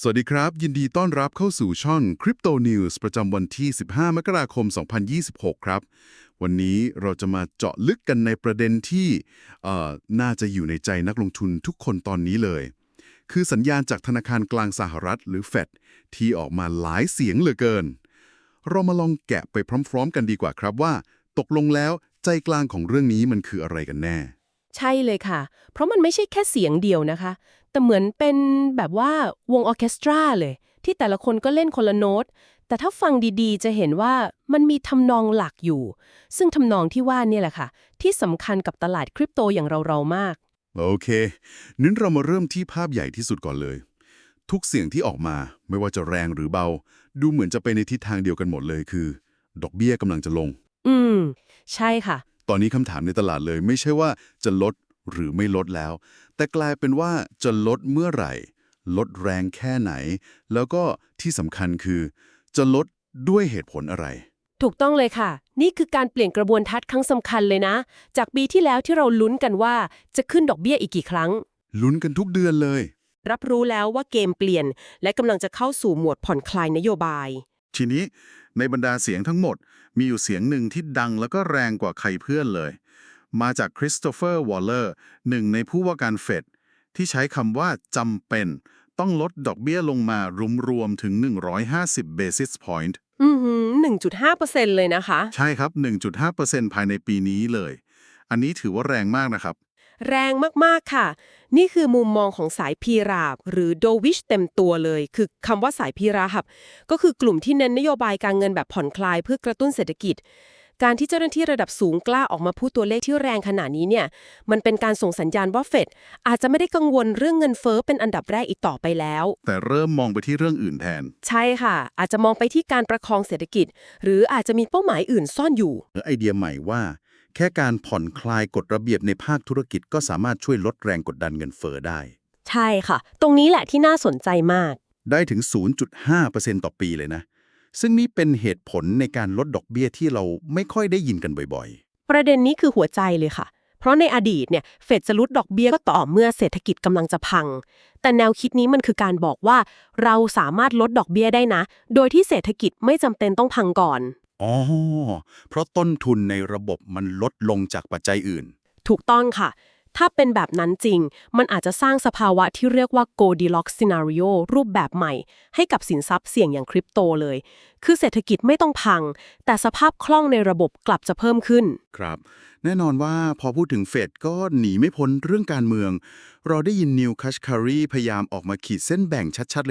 สวัสดีครับ ยินดีต้อนรับเข้าสู่ช่อง Crypto News ประจำวันที่ 15 มกราคม 2026 ครับ วันนี้เราจะมาเจาะลึกกันในประเด็นที่เอ่อน่าจะอยู่ในใจนักลงทุนทุกคนตอนนี้เลย คือสัญญาณจากธนาคารกลางสหรัฐหรือ Fed ที่ออกมาหลายเสียงเหลือเกิน เรามาลองแกะไปพร้อมๆ กันดีกว่าครับว่า ตกลงแล้วใจกลางของเรื่องนี้มันคืออะไรกันแน่ ใช่เลยค่ะ เพราะมันไม่ใช่แค่เสียงเดียวนะคะ แต่เหมือนเป็นแบบว่าวงออร์เคสตราเลย ที่แต่ละคนก็เล่นคนละโน้ต แต่ถ้าฟังดีๆ จะเห็นว่ามันมีทำนองหลักอยู่ ซึ่งทำนองที่ว่าเนี่ยแหละค่ะ ที่สำคัญกับตลาดคริปโตอย่างเราๆมาก โอเค นั้นเรามาเริ่มที่ภาพใหญ่ที่สุดก่อนเลย ทุกเสียงที่ออกมาไม่ว่าจะแรงหรือเบา ดูเหมือนจะไปในทิศทางเดียวกันหมดเลยคือ ดอกเบี้ยกำลังจะลง อืม ใช่ค่ะ ตอนนี้คำถามในตลาดเลยไม่ใช่ว่าจะลด หรือไม่ลดแล้ว แต่กลายเป็นว่าจะลดเมื่อไหร่ ลดแรงแค่ไหน แล้วก็ที่สำคัญคือ จะลดด้วยเหตุผลอะไร ถูกต้องเลยค่ะ นี่คือการเปลี่ยนกระบวนทัศน์ครั้งสำคัญเลยนะ จากปีที่แล้วที่เราลุ้นกันว่าจะขึ้นดอกเบี้ยอีกกี่ครั้ง ลุ้นกันทุกเดือนเลย รับรู้แล้วว่าเกมเปลี่ยน และกำลังจะเข้าสู่หมวดผ่อนคลายนโยบาย ทีนี้ในบรรดาเสียงทั้งหมด มีอยู่เสียงหนึ่งที่ดังแล้วก็แรงกว่าใครเพื่อนเลย มาจากคริสโตเฟอร์ วอลเลอร์หนึ่งในผู้ว่าการเฟดที่ใช้คำว่าจำเป็น ต้องลดดอกเบี้ยลงมารวมๆถึง 150 basis point อือหือ1.5%เลยนะคะ ใช่ครับ 1.5%ภายในปีนี้เลย อันนี้ถือว่าแรงมากนะครับ แรงมากๆค่ะ นี่คือมุมมองของสายพีราบ หรือโดวิชเต็มตัวเลย คือคำว่าสายพีราบก็คือกลุ่มที่เน้นนโยบายการเงินแบบผ่อนคลายเพื่อกระตุ้นเศรษฐกิจ การที่เจ้าหน้าที่ระดับสูงกล้าออกมาพูดตัวเลขที่แรงขนาดนี้เนี่ย มันเป็นการส่งสัญญาณว่าเฟดอาจจะไม่ได้กังวลเรื่องเงินเฟ้อเป็นอันดับแรกอีกต่อไปแล้ว แต่เริ่มมองไปที่เรื่องอื่นแทน ใช่ค่ะ อาจจะมองไปที่การประคองเศรษฐกิจ หรืออาจจะมีเป้าหมายอื่นซ่อนอยู่ไอเดียใหม่ว่า แค่การผ่อนคลายกฎระเบียบในภาคธุรกิจก็สามารถช่วยลดแรงกดดันเงินเฟ้อได้ ใช่ค่ะ ตรงนี้แหละที่น่าสนใจมาก ได้ถึง 0.5%ต่อปีเลยนะ ซึ่งนี่เป็นเหตุผลในการลดดอกเบี้ยที่เราไม่ค่อยได้ยินกันบ่อยประเด็นนี้คือหัวใจเลยค่ะ เพราะในอดีตเนี่ยเฟดจะลดดอกเบี้ยก็ต่อเมื่อเศรษฐกิจกำลังจะพัง แต่แนวคิดนี้มันคือการบอกว่า เราสามารถลดดอกเบี้ยได้นะ โดยที่เศรษฐกิจไม่จำเป็นต้องพังก่อนๆอ๋อเพราะต้นทุนในระบบมันลดลงจากปัจจัยอื่น ถูกต้องค่ะ ถ้าเป็นแบบนั้นจริง มันอาจจะสร้างสภาวะที่เรียกว่า Goldilocks scenario รูปแบบใหม่ ให้กับสินทรัพย์เสี่ยงอย่างคริปโตเลย คือเศรษฐกิจไม่ต้องพัง แต่สภาพคล่องในระบบกลับจะเพิ่มขึ้น ครับ แน่นอนว่าพอพูดถึงเฟดก็หนีไม่พ้นเรื่องการเมือง เราได้ยินนิวคัชคารีพยายามออกมาขีดเส้นแบ่งชัดๆเลย